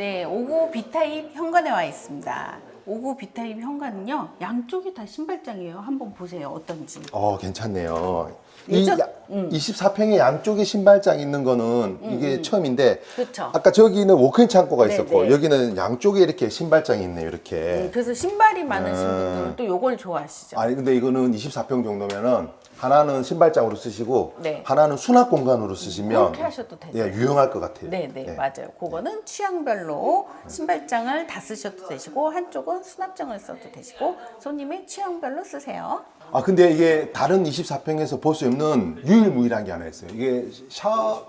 네, 59 B타입 현관에 와 있습니다. 59 B타입 현관은요, 양쪽이 다 신발장이에요. 한번 보세요. 어떤지. 어, 괜찮네요. 이 예전- 야- 음. 24평에 양쪽에 신발장 있는 거는 이게 처음인데 그쵸. 아까 저기는 워크인 창고가 네, 있었고 네. 여기는 양쪽에 이렇게 신발장이 있네요. 이렇게. 음, 그래서 신발이 많으신 음. 분들은 또 요걸 좋아하시죠. 아니 근데 이거는 24평 정도면은 하나는 신발장으로 쓰시고 네. 하나는 수납 공간으로 쓰시면 그렇게 하셔도 되죠. 예, 유용할 것 같아요. 네, 네, 예. 맞아요. 그거는 취향별로 신발장을 다 쓰셔도 되시고 한쪽은 수납장을 써도 되시고 손님의 취향별로 쓰세요. 아 근데 이게 다른 24평에서 볼 수 없는 유일무이한 게 하나 있어요. 이게 샤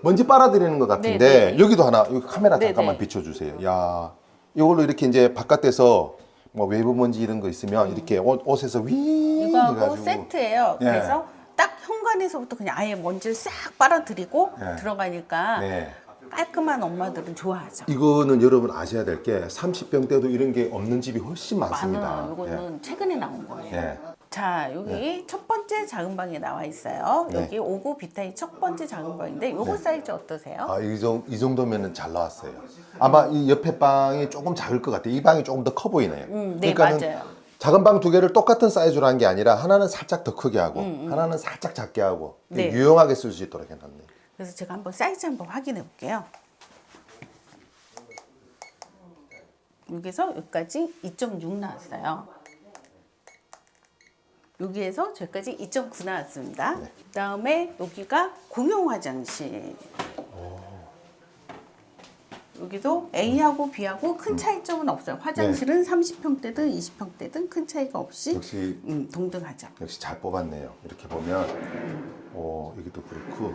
먼지 빨아들이는 것 같은데 네, 네. 여기도 하나 여기 카메라 네, 잠깐만 네. 비춰주세요. 야 이걸로 이렇게 이제 바깥에서 뭐 외부 먼지 이런 거 있으면 이렇게 옷, 옷에서 위 음. 이거하고 해가지고 세트예요. 예. 그래서 딱 현관에서부터 그냥 아예 먼지를 싹 빨아들이고 예. 들어가니까 네. 깔끔한 엄마들은 좋아하죠. 이거는 여러분 아셔야 될 게 30평 때도 이런 게 없는 집이 훨씬 많습니다. 많아요. 이거는 최근에 나온 거예요. 예. 자, 여기 첫 번째 작은 방에 나와 있어요. 네. 여기 59 비타의 첫 번째 작은 방인데 요거 사이즈 어떠세요? 아, 이, 정, 이 정도면은 잘 나왔어요. 아마 이 옆에 방이 조금 작을 것 같아요. 이 방이 조금 더 커 보이네요. 음, 네, 맞아요. 작은 방 두 개를 똑같은 사이즈로 한 게 아니라 하나는 살짝 더 크게 하고 하나는 살짝 작게 하고 음, 네. 유용하게 쓸 수 있도록 해놨네요. 그래서 제가 한번 사이즈 한번 확인해 볼게요. 여기서 여기까지 2.6 나왔어요. 여기에서 저기까지 2.9 나왔습니다. 네. 그다음에 여기가 공용 화장실. 여기도 A하고 B하고 큰 차이점은 없어요. 화장실은 30평대든 20평대든 큰 차이가 없이 역시 음, 동등하죠. 역시 잘 뽑았네요. 이렇게 보면 어 여기도 그렇고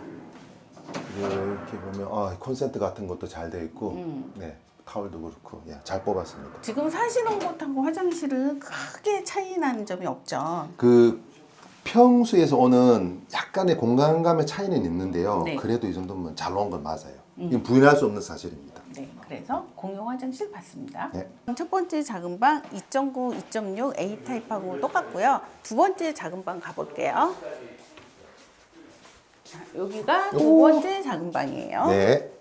이렇게 보면 아 콘센트 같은 것도 잘 돼 있고 음. 네 타월도 그렇고 예, 잘 뽑았습니다. 지금 사시는 곳하고 화장실은 크게 차이 나는 점이 없죠. 그 평수에서 오는 약간의 공간감의 차이는 있는데요. 네. 음. 그래도 이 정도면 잘 나온 건 맞아요. 이건 부인할 수 없는 사실입니다. 네, 그래서 공용 화장실 받습니다. 네. 첫 번째 작은 방 2.9, 2.6 A 타입하고 똑같고요. 두 번째 작은 방 가볼게요. 자, 여기가 두 오. 번째 작은 방이에요. 네.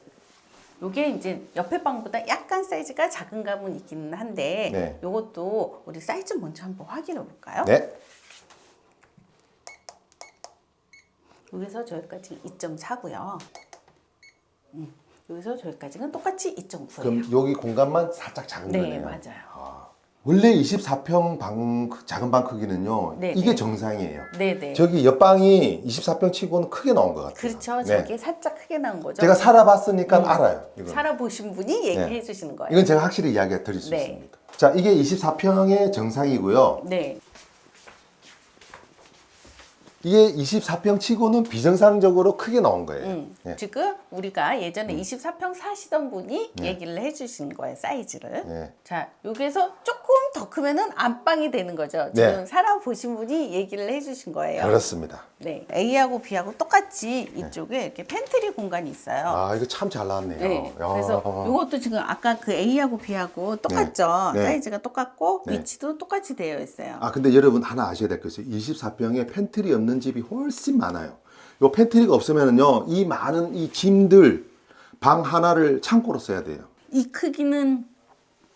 요게 이제 옆에 방보다 약간 사이즈가 작은 감은 있기는 한데 네. 요것도 우리 사이즈 먼저 한번 확인해 볼까요? 네. 여기서 저기까지 2.4고요. 음, 여기서 저기까지는 똑같이 2.9예요. 그럼 여기 공간만 살짝 작은 네, 거네요. 맞아요. 원래 24평 방 크- 작은 방 크기는요. 네, 이게 네. 정상이에요. 네, 네. 저기 옆방이 24평 치고는 크게 나온 것 같아요. 그렇죠. 네. 저게 살짝 크게 나온 거죠. 제가 살아봤으니까 알아요. 이건. 살아보신 분이 얘기해 네. 주시는 거예요. 이건 제가 확실히 이야기 드릴 수 네. 있습니다. 자, 이게 24평의 정상이고요. 네. 이게 24평 치고는 비정상적으로 크게 나온 거예요. 음, 예. 지금 우리가 예전에 24평 사시던 분이 얘기를 해주신 거예요 사이즈를. 예. 자 여기서 조금 더 크면은 안방이 되는 거죠. 네. 지금 살아보신 분이 얘기를 해주신 거예요. 그렇습니다. 네, A하고 B하고 똑같이 이쪽에 이렇게 팬트리 공간이 있어요. 아, 이거 참 잘 나왔네요. 네, 야. 그래서 이것도 지금 아까 그 A하고 B하고 똑같죠. 네. 사이즈가 똑같고 네. 위치도 똑같이 되어 있어요. 아, 근데 여러분 하나 아셔야 될 것이 24평에 팬트리 없는 집이 훨씬 많아요. 요 팬트리가 없으면은요, 이 많은 이 짐들 방 하나를 창고로 써야 돼요. 이 크기는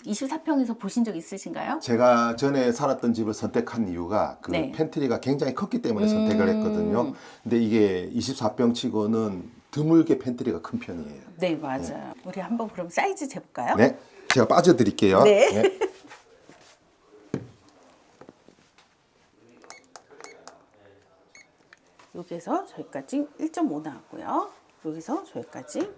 24평에서 보신 적 있으신가요? 제가 전에 살았던 집을 선택한 이유가 그 네. 팬트리가 굉장히 컸기 때문에 선택을 음. 했거든요. 근데 이게 24평 치고는 드물게 팬트리가 큰 편이에요. 네, 맞아요. 우리 한번 그럼 사이즈 재볼까요? 네. 제가 빠져드릴게요. 네. 여기서 저기까지 1.5 나왔고요. 여기서 저기까지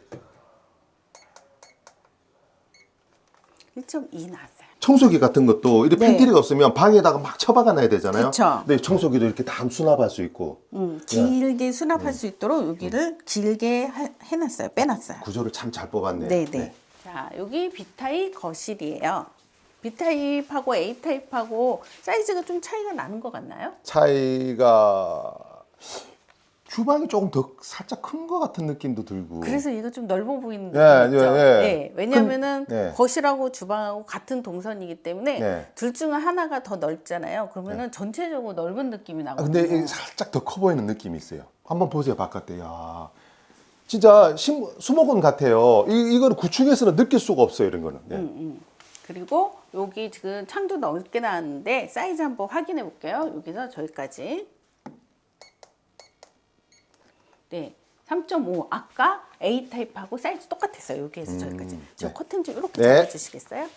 1.2 나왔어요. 청소기 같은 것도 이렇게 네. 팬트리가 없으면 방에다가 막 처박아 놔야 되잖아요. 그쵸. 근데 청소기도 이렇게 다 수납할 수 있고 음, 길게 수납할 네. 수 있도록 여기를 길게 하- 해놨어요. 빼놨어요. 구조를 참 잘 뽑았네요. 네, 네. 자, 여기 B타입 거실이에요. B타입하고 A타입하고 사이즈가 좀 차이가 나는 것 같나요? 차이가 주방이 조금 더 살짝 큰 것 같은 느낌도 들고. 그래서 이거 좀 넓어 보이는 느낌이 예, 있죠. 예, 예. 예, 왜냐면은 큰- 네. 거실하고 주방하고 같은 동선이기 때문에 네. 둘중 하나가 더 넓잖아요. 그러면은 전체적으로 넓은 느낌이 아, 나거든요. 근데 이게 살짝 더 커 보이는 느낌이 있어요. 한번 보세요 바깥에. 야 진짜 심, 수목원 같아요. 이, 이거는 구층에서는 느낄 수가 없어요, 이런 거는. 네. 음, 그리고 여기 지금 창도 넓게 나왔는데 사이즈 한번 확인해 볼게요. 여기서 저기까지. 네. 3.5 아까 A 타입하고 사이즈 똑같았어요. 여기에서 저기까지. 저 네. 커튼 좀 이렇게 네. 잡아주시겠어요?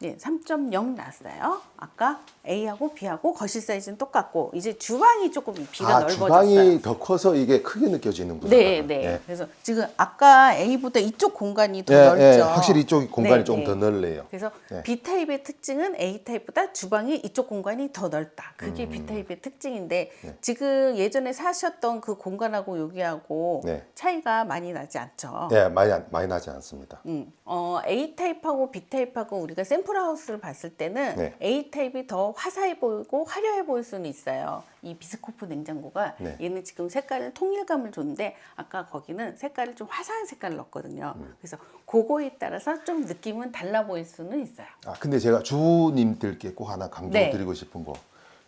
네, 3.0 나왔어요. 아까 A하고 B하고 거실 사이즈는 똑같고 이제 주방이 조금 비가 아, 넓어졌어요. 주방이 더 커서 이게 크게 느껴지는구나. 네, 네. 예. 그래서 지금 아까 A보다 이쪽 공간이 더 예, 넓죠. 예, 확실히 이쪽 공간이 네, 좀 네. 더 넓네요. 그래서 네. B 타입의 특징은 A 타입보다 주방이 이쪽 공간이 더 넓다. 그게 음. B 타입의 특징인데 지금 예전에 사셨던 그 공간하고 여기하고 네. 차이가 많이 나지 않죠. 예, 많이 안- 많이 나지 않습니다. 음, 어, A 타입하고 B 타입하고 우리가 샘플 하우스를 봤을 때는 네. A 타입이 더 화사해 보이고 화려해 보일 수는 있어요. 이 비스코프 냉장고가 네. 얘는 지금 색깔을 통일감을 줬는데 아까 거기는 색깔을 좀 화사한 색깔을 넣었거든요. 음. 그래서 그거에 따라서 좀 느낌은 달라 보일 수는 있어요. 아, 근데 제가 주님들께 꼭 하나 강조드리고 싶은 거.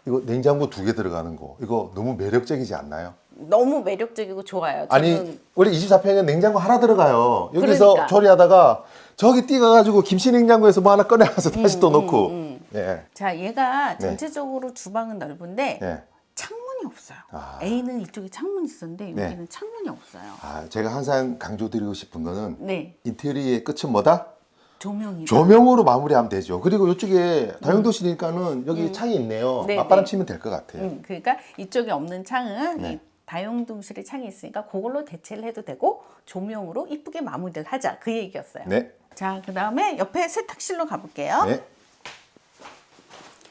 이거 냉장고 두 개 들어가는 거. 이거 너무 매력적이지 않나요? 너무 매력적이고 좋아요. 저는 아니, 원래 24평에 냉장고 하나 들어가요. 여기서 그러니까. 조리하다가 저기 뛰어가지고 김치 냉장고에서 뭐 하나 꺼내와서 다시 음, 또 넣고. 예. 자 얘가 네. 전체적으로 주방은 넓은데 예. 창문이 없어요. 아. A는 이쪽에 창문 이 있었는데 네. 여기는 창문이 없어요. 아, 제가 항상 강조드리고 싶은 거는 네, 인테리어의 끝은 뭐다? 조명이 조명으로 마무리하면 되죠. 그리고 이쪽에 다용도실이니까는 여기 창이 있네요. 음. 네, 맞바람 네. 치면 될 것 같아요. 음, 그러니까 이쪽에 없는 창은 네. 이 다용도실에 창이 있으니까 그걸로 대체를 해도 되고 조명으로 이쁘게 마무리를 하자 그 얘기였어요. 네. 자, 그 다음에 옆에 세탁실로 가볼게요. 네.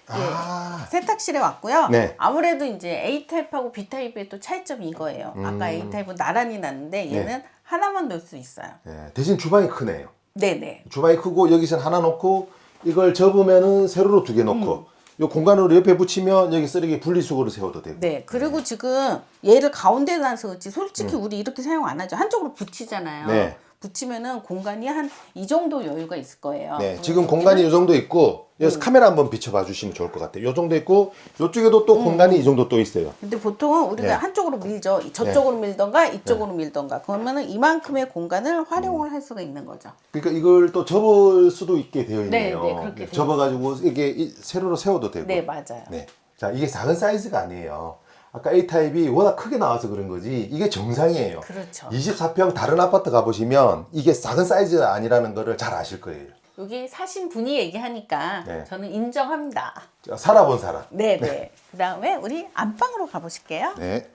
아, 세탁실에 왔고요. 네. 아무래도 이제 A 타입하고 B 타입의 또 차이점이 이거예요. 음. 아까 A 타입은 나란히 났는데 얘는 하나만 넣을 수 있어요. 네. 대신 주방이 크네요. 네네. 주방이 크고 여기서는 하나 놓고 이걸 접으면은 세로로 두 개 놓고 요 공간으로 옆에 붙이면 여기 쓰레기 분리수거로 세워도 되고. 음. 네. 그리고 지금 얘를 가운데 놔서 그렇지 솔직히 우리 이렇게 사용 안 하죠. 한쪽으로 붙이잖아요. 음. 네. 붙이면은 공간이 한 이 정도 여유가 있을 거예요. 네, 그럼 지금 공간이 이 정도 있고 여기서 음. 카메라 한번 비춰봐 주시면 좋을 것 같아요. 요 정도 있고 요쪽에도 또 공간이 이 정도 또 있어요. 근데 보통은 우리가 네. 한쪽으로 밀죠. 저쪽으로 밀던가 이쪽으로 밀던가. 그러면은 이만큼의 공간을 활용을 음. 할 수가 있는 거죠. 그러니까 이걸 또 접을 수도 있게 되어 있네요. 네, 네, 그렇게 되어 접어가지고 이게 이- 세로로 세워도 되고. 네, 맞아요. 네. 자, 이게 작은 사이즈가 아니에요. 아까 A 타입이 워낙 크게 나와서 그런 거지 이게 정상이에요. 그렇죠. 24평 다른 아파트 가보시면 이게 작은 사이즈가 아니라는 거를 잘 아실 거예요. 여기 사신 분이 얘기하니까 네. 저는 인정합니다. 자, 살아본 사람. 네, 네. 그다음에 우리 안방으로 가보실게요. 네.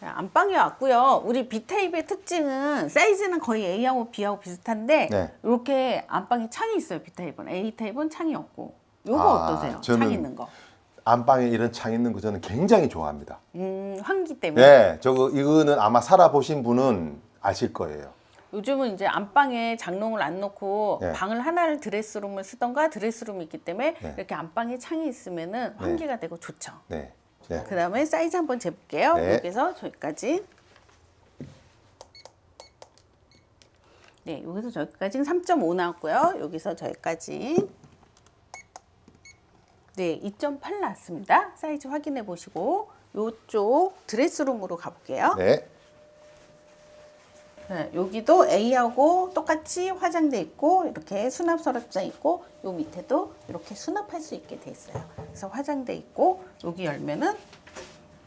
자, 안방에 왔고요. 우리 B 타입의 특징은 사이즈는 거의 A하고 B하고 비슷한데 네. 이렇게 안방에 창이 있어요. B 타입은 A 타입은 창이 없고. 요거 아, 어떠세요? 저는 창 있는 거. 안방에 이런 창 있는 거 저는 굉장히 좋아합니다. 음, 환기 때문에. 네, 저거 이거는 아마 살아보신 분은 아실 거예요. 요즘은 이제 안방에 장롱을 안 놓고 네. 방을 하나를 드레스룸을 쓰던가 드레스룸이 있기 때문에 네. 이렇게 안방에 창이 있으면은 환기가 되고 좋죠. 네. 네. 그 다음에 사이즈 한번 재볼게요. 네. 여기서 저기까지. 네, 여기서 저기까지는 3.5 나왔고요. 여기서 저기까지. 네, 2.8 나왔습니다. 사이즈 확인해 보시고 요쪽 드레스룸으로 가볼게요. 네. 네, 여기도 A하고 똑같이 화장대 있고 이렇게 수납 서랍장 있고 요 밑에도 이렇게 수납할 수 있게 돼 있어요. 그래서 화장대 있고 여기 열면은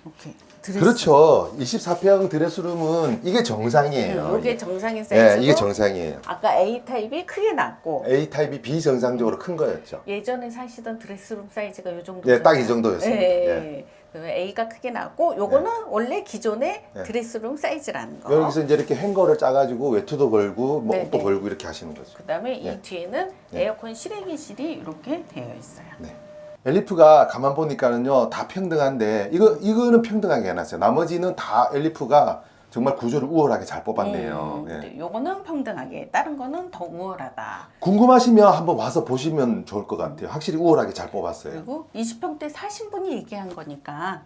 이렇게 드레스. 그렇죠. 24평 드레스룸은 이게 정상이에요. 이게 정상인 사이즈고 네, 이게 정상이에요. 아까 A 타입이 크게 났고 A 타입이 비정상적으로 큰 거였죠. 예전에 사시던 드레스룸 사이즈가 요 정도. 네, 딱 이 정도였습니다. 네. 예. 그 A가 크게 나왔고 요거는 원래 기존의 네. 드레스룸 사이즈라는 거. 여기서 이제 이렇게 행거를 짜가지고 외투도 걸고 뭐 네, 옷도 네. 걸고 이렇게 하시는 거죠. 그다음에 네. 이 뒤에는 네. 에어컨 실외기실이 이렇게 되어 있어요. 네. 엘리프가 가만 보니까는요 다 평등한데 이거 이거는 평등하게 해놨어요. 나머지는 다 엘리프가 정말 구조를 우월하게 잘 뽑았네요. 음, 예. 근데 요거는 평등하게 다른 거는 더 우월하다. 궁금하시면 한번 와서 보시면 좋을 것 같아요. 확실히 우월하게 잘 뽑았어요. 그리고 20평대 사신 분이 얘기한 거니까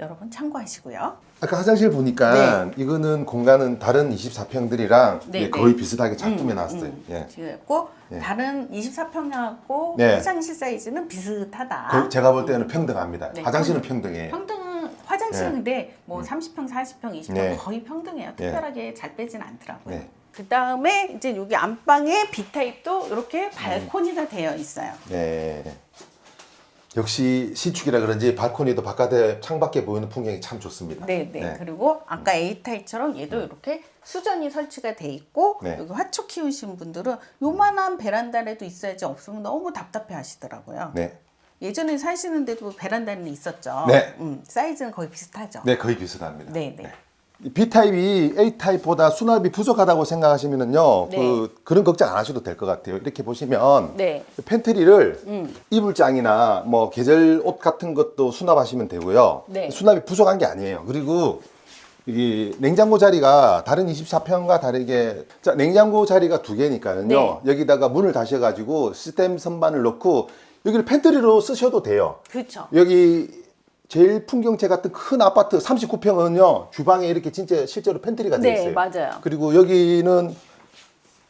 여러분 참고하시고요. 아까 화장실 보니까 이거는 공간은 다른 24평들이랑 네, 거의 네. 비슷하게 잘 음, 꾸며놨어요. 음, 예. 지었고 예. 다른 24평형하고 네. 화장실 사이즈는 비슷하다. 거- 제가 볼 때는 평등합니다. 네, 화장실은 평등해요. 평등은 화장실은 네. 근데 뭐 30평, 40평, 20평 네. 거의 평등해요. 특별하게 잘 빼진 않더라고요. 네. 그 다음에 이제 여기 안방에 B 타입도 이렇게 발코니가 되어 있어요. 네. 역시 신축이라 그런지 발코니도 바깥에 창밖에 보이는 풍경이 참 좋습니다. 네, 네. 그리고 아까 A 타입처럼 얘도 이렇게 수전이 설치가 돼 있고 네. 여기 화초 키우신 분들은 요만한 베란다라도 있어야지 없으면 너무 답답해 하시더라고요. 네. 예전에 사시는데도 베란다는 있었죠. 네. 음, 사이즈는 거의 비슷하죠. 네, 거의 비슷합니다. 네, 네. B 타입이 A 타입보다 수납이 부족하다고 생각하시면은요, 네. 그 그런 걱정 안 하셔도 될 것 같아요. 이렇게 보시면 네. 팬트리를 음. 이불장이나 뭐 계절 옷 같은 것도 수납하시면 되고요. 네. 수납이 부족한 게 아니에요. 그리고 이 냉장고 자리가 다른 24평과 다르게 자 냉장고 자리가 두 개니까는요. 네. 여기다가 문을 다셔 가지고 시스템 선반을 넣고 여기를 팬트리로 쓰셔도 돼요. 그렇죠. 여기 제일 풍경채 같은 큰 아파트 39평은요 주방에 이렇게 진짜 실제로 팬트리가 돼 네, 있어요. 맞아요. 그리고 여기는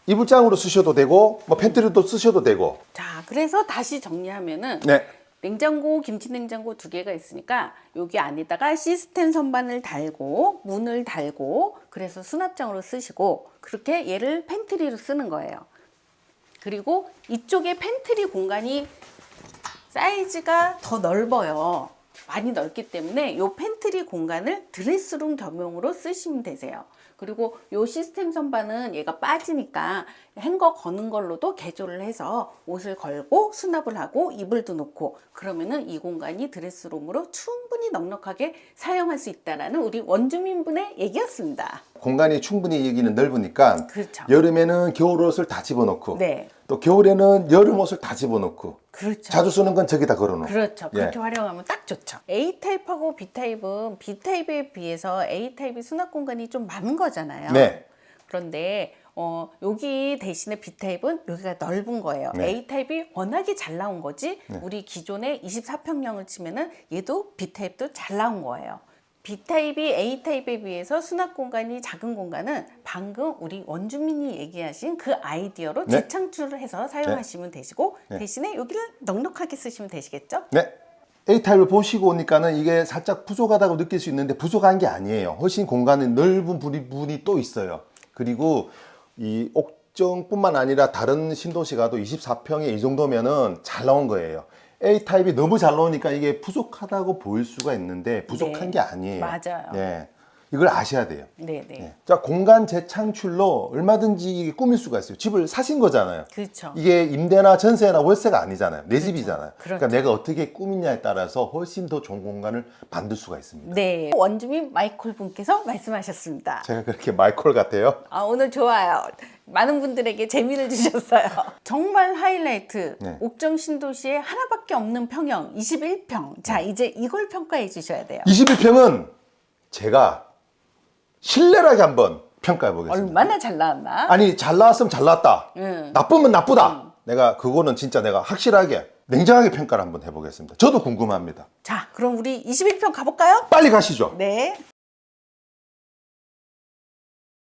이불장으로 쓰셔도 되고 뭐 팬트리도 쓰셔도 되고. 자, 그래서 다시 정리하면은 네. 냉장고, 김치 냉장고 두 개가 있으니까 여기 안에다가 시스템 선반을 달고 문을 달고 그래서 수납장으로 쓰시고 그렇게 얘를 팬트리로 쓰는 거예요. 그리고 이쪽에 팬트리 공간이 사이즈가 더 넓어요. 많이 넓기 때문에 이 팬트리 공간을 드레스룸 겸용으로 쓰시면 되세요. 그리고 이 시스템 선반은 얘가 빠지니까 행거 거는 걸로도 개조를 해서 옷을 걸고 수납을 하고 이불도 놓고 그러면은 이 공간이 드레스룸으로 충분히 넉넉하게 사용할 수 있다라는 우리 원주민분의 얘기였습니다. 공간이 충분히 여기는 넓으니까 그렇죠. 여름에는 겨울 옷을 다 집어넣고 네. 또 겨울에는 여름 옷을 다 집어넣고 그렇죠. 자주 쓰는 건 저기다 걸어놓고 그렇죠. 예. 그렇게 활용하면 딱 좋죠. A 타입하고 B 타입은 B 타입에 비해서 A 타입이 수납 공간이 좀 많은 거잖아요. 네. 그런데 어, 여기 대신에 B 타입은 여기가 넓은 거예요. 네. A 타입이 워낙에 잘 나온 거지. 우리 기존의 24평형을 치면은 얘도 B 타입도 잘 나온 거예요. B 타입이 A 타입에 비해서 수납 공간이 작은 공간은 방금 우리 원주민이 얘기하신 그 아이디어로 네. 재창출을 해서 사용하시면 되시고 네. 대신에 여기를 넉넉하게 쓰시면 되시겠죠? 네. A 타입을 보시고 오니까는 이게 살짝 부족하다고 느낄 수 있는데 부족한 게 아니에요. 훨씬 공간이 넓은 부분이 또 있어요. 그리고 이 옥정뿐만 아니라 다른 신도시 가도 24평에 이 정도면은 잘 나온 거예요. A 타입이 너무 잘 나오니까 이게 부족하다고 보일 수가 있는데 부족한 네. 게 아니에요. 맞아요. 네. 이걸 아셔야 돼요. 네, 네. 네. 자, 공간 재창출로 얼마든지 꾸밀 수가 있어요. 집을 사신 거잖아요. 그렇죠. 이게 임대나 전세나 월세가 아니잖아요. 내 집이잖아요. 그렇죠. 그러니까 내가 어떻게 꾸미냐에 따라서 훨씬 더 좋은 공간을 만들 수가 있습니다. 네. 원주민 마이콜 분께서 말씀하셨습니다. 제가 그렇게 마이콜 같아요. 아, 오늘 좋아요. 많은 분들에게 재미를 주셨어요. 정말 하이라이트. 네. 옥정 신도시에 하나밖에 없는 평형 21평. 자, 이제 이걸 평가해 주셔야 돼요. 21평은 제가 신랄하게 한번 평가해 보겠습니다. 얼마나 잘 나왔나? 아니 잘 나왔으면 잘 나왔다. 응. 나쁘면 나쁘다. 내가 그거는 진짜 내가 확실하게 냉정하게 평가를 한번 해보겠습니다. 저도 궁금합니다. 자, 그럼 우리 21평 가볼까요? 빨리 가시죠. 네.